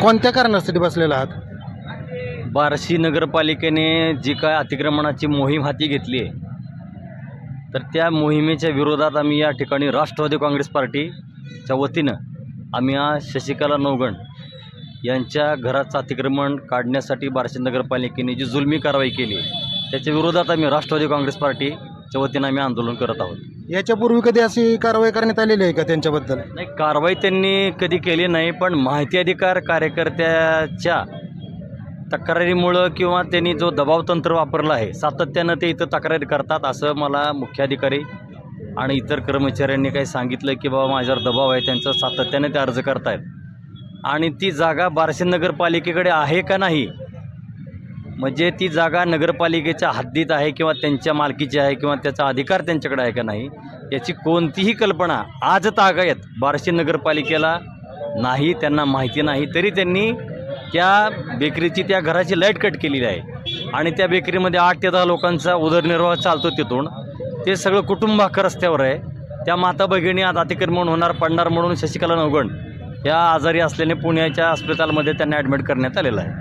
कोणत्या कारणासाठी बसलेला आहात? बार्शी नगरपालिकेने जी काय अतिक्रमणाची मोहीम हाती घेतली आहे तर त्या मोहिमेच्या विरोधात आम्ही या ठिकाणी राष्ट्रवादी काँग्रेस पार्टीच्या वतीनं आम्ही आज शशिकला नवगण यांच्या घराचं अतिक्रमण काढण्यासाठी बार्शी नगरपालिकेने जी जुलमी कारवाई केली आहे त्याच्या विरोधात आम्ही राष्ट्रवादी काँग्रेस पार्टीच्या वतीनं आम्ही आंदोलन करत आहोत. याच्यापूर्वी कधी अशी कारवाई करण्यात आलेली आहे का त्यांच्याबद्दल? नाही कारवाई त्यांनी कधी केली नाही पण माहिती अधिकार कार्यकर्त्याच्या तक्रारीमुळं किंवा त्यांनी जो दबाव तंत्र वापरलं आहे सातत्यानं ते इथं तक्रारी करतात असं मला मुख्याधिकारी आणि इतर कर्मचाऱ्यांनी काही सांगितलं की बाबा माझ्यावर दबाव आहे त्यांचं सातत्याने ते अर्ज करतायत. आणि ती जागा बार्शी नगरपालिकेकडे आहे का नाही म्हणजे ती जागा नगरपालिकेच्या हद्दीत आहे किंवा त्यांच्या मालकीची आहे किंवा त्याचा अधिकार त्यांच्याकडे आहे का नाही याची कोणतीही कल्पना आज तागायत बार्शी नगरपालिकेला नाही त्यांना माहिती नाही तरी त्यांनी त्या बेकरीची त्या घराची लाइट कट केलेली आहे. आणि त्या बेकरीमध्ये आठ ते दहा लोकांचा उदरनिर्वाह चालतो तिथून. ते सगळं कुटुंब रस्त्यावर आहे. त्या माता भगिनी आता अतिक्रमण होणार पडणार म्हणून शशिकला नवगण या आजारी असल्याने पुण्याच्या हॉस्पिटलमध्ये त्यांना ॲडमिट करण्यात आलेलं आहे.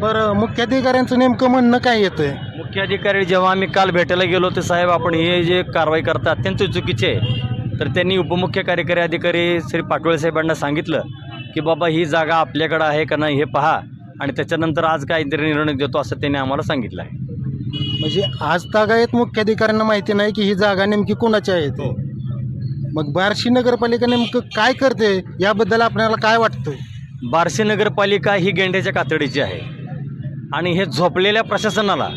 बरं मुख्याधिकाऱ्यांचं नेमकं म्हणणं काय येतं आहे मुख्याधिकारी जेव्हा आम्ही काल भेटायला गेलो ते साहेब आपण हे जे कारवाई करता अत्यंत चुकीचे आहे. तर त्यांनी उपमुख्य कार्यकारी अधिकारी श्री पाटोळे साहेबांना सांगितलं की बाबा ही जागा आपल्याकडं आहे का नाही हे पहा आणि त्याच्यानंतर आज काहीतरी निर्णय देतो असं त्यांनी आम्हाला सांगितलं आहे. म्हणजे आज तागायत मुख्याधिकाऱ्यांना माहिती नाही की ही जागा नेमकी कोणाची आहे ते. मग बार्शी नगरपालिका नेमकं काय करते? याबद्दल आपल्याला काय वाटतं? बार्शी नगरपालिका ही गेंड्याच्या कातडीची आहे. आणि हे झोपलेल्या प्रशासनाला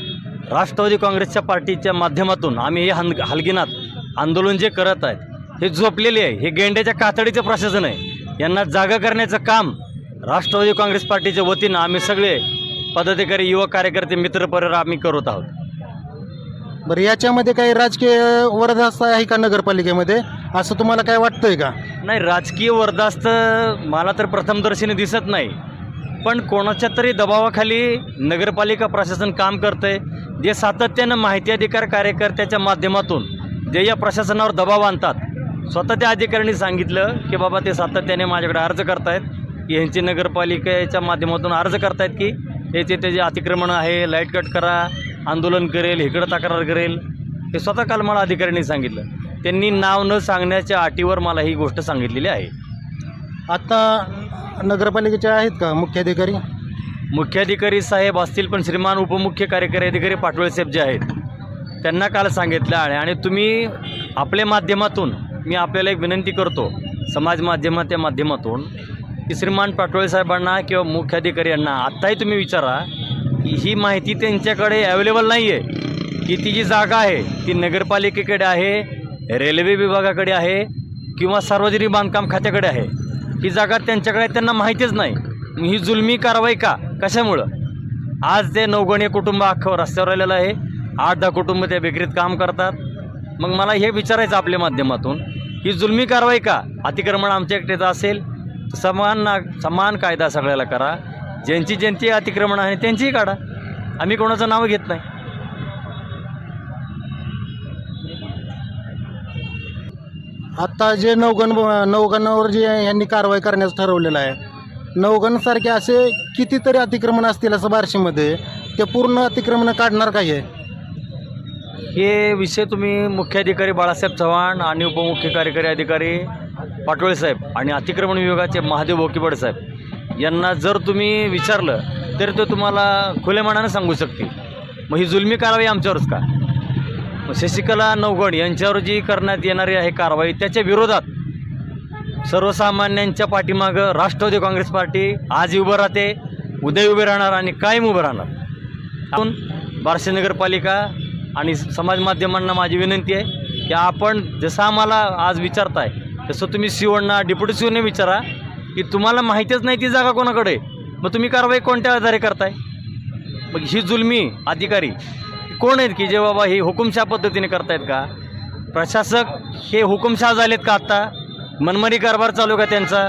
राष्ट्रवादी काँग्रेसच्या पार्टीच्या माध्यमातून आम्ही हे हन हलगिनात आंदोलन जे करत आहेत हे झोपलेले आहे हे गेंड्याच्या कातडीचं प्रशासन आहे. यांना जागा करण्याचं काम राष्ट्रवादी काँग्रेस पार्टीच्या वतीनं आम्ही सगळे पदाधिकारी युवा कार्यकर्ते मित्रपरिवार आम्ही करत आहोत. बरं याच्यामध्ये काही राजकीय वरदास्त आहे का नगरपालिकेमध्ये? असं तुम्हाला काय वाटतंय का? नाही राजकीय वरदास्त मला तर प्रथमदर्शनी दिसत नाही. पण कोणाच्या तरी दबावाखाली नगरपालिका प्रशासन काम करतंय. जे सातत्यानं माहिती अधिकार कार्यकर्त्याच्या माध्यमातून जे या प्रशासनावर दबाव आणतात. स्वतः त्या अधिकाऱ्यांनी सांगितलं की बाबा ते सातत्याने माझ्याकडे अर्ज करतायत. की ह्यांची नगरपालिकेच्या माध्यमातून अर्ज करतायत की याचे त्याचे अतिक्रमण आहे लाइट कट करा आंदोलन करेल इकडं तक्रार करेल. हे स्वतः काल मला अधिकाऱ्यांनी सांगितलं. त्यांनी नाव न सांगण्याच्या अटीवर मला ही गोष्ट सांगितलेली आहे. आत्ता नगरपालिकेचे आहेत का मुख्याधिकारी? मुख्याधिकारी साहेब असतील पण श्रीमान उपमुख्य कार्यकारी अधिकारी पाटोळे साहेब जे आहेत त्यांना काल सांगितलं आहे. आणि तुम्ही आपल्या माध्यमातून मी आपल्याला एक विनंती करतो समाज माध्यमाच्या माध्यमातून की श्रीमान पाटोळे साहेबांना किंवा मुख्याधिकारी यांना आत्ताही तुम्ही विचारा की ही माहिती त्यांच्याकडे अवेलेबल नाही आहे की ती जी जागा आहे ती नगरपालिकेकडे आहे रेल्वे विभागाकडे आहे किंवा सार्वजनिक बांधकाम खात्याकडे आहे. ही जागा त्यांच्याकडे त्यांना माहितीच नाही. ही जुलमी कारवाई का? कशामुळं? आज ते नवगणीय कुटुंब अख्खं रस्त्यावर आलेलं आहे. आठ दहा कुटुंब त्या बेकरीत काम करतात. मग मला हे विचारायचं आपल्या माध्यमातून ही जुलमी कारवाई का? अतिक्रमण आमच्या एकट्याचं असेल. समान ना समान कायदा सगळ्याला करा. ज्यांची ज्यांची अतिक्रमण आहे त्यांचीही काढा. आम्ही कोणाचं नाव घेत नाही. आता जे नवगण नवगणावर जे यांनी कारवाई करण्याचं ठरवलेलं आहे नवगणसारखे असे कितीतरी अतिक्रमण असतील असं बार्शीमध्ये ते पूर्ण अतिक्रमण काढणार काय आहे हे विषय तुम्ही मुख्याधिकारी बाळासाहेब चव्हाण आणि उपमुख्य कार्यकारी अधिकारी पाटोळे साहेब आणि अतिक्रमण विभागाचे महादेव बोकीबड साहेब यांना जर तुम्ही विचारलं तर ते तुम्हाला खुल्या मनानं सांगू शकतील. मग ही जुलमी कारवाई आमच्यावरच का? शशिकला नवगड यांच्यावर जी करण्यात येणारी आहे कारवाई त्याच्या विरोधात सर्वसामान्यांच्या पाठीमागं राष्ट्रवादी काँग्रेस पार्टी आज उभं राहते उद्या उभे राहणार आणि कायम उभं राहणार. आपण बार्शी नगरपालिका आणि समाज माध्यमांना माझी विनंती आहे की आपण जसं आम्हाला आज विचारताय तसं तुम्ही सीओना डिप्युटी सीओने विचारा की तुम्हाला माहितीच नाही ती जागा कोणाकडे मग तुम्ही कारवाई कोणत्या आधारे करताय? मग ही जुलमी अधिकारी कोण आहेत की जे बाबा ही हुकुमशाह पद्धतीने करतायत का? प्रशासक हे हुकुमशाह झालेत का आत्ता मनमानी कारभार चालू का त्यांचा?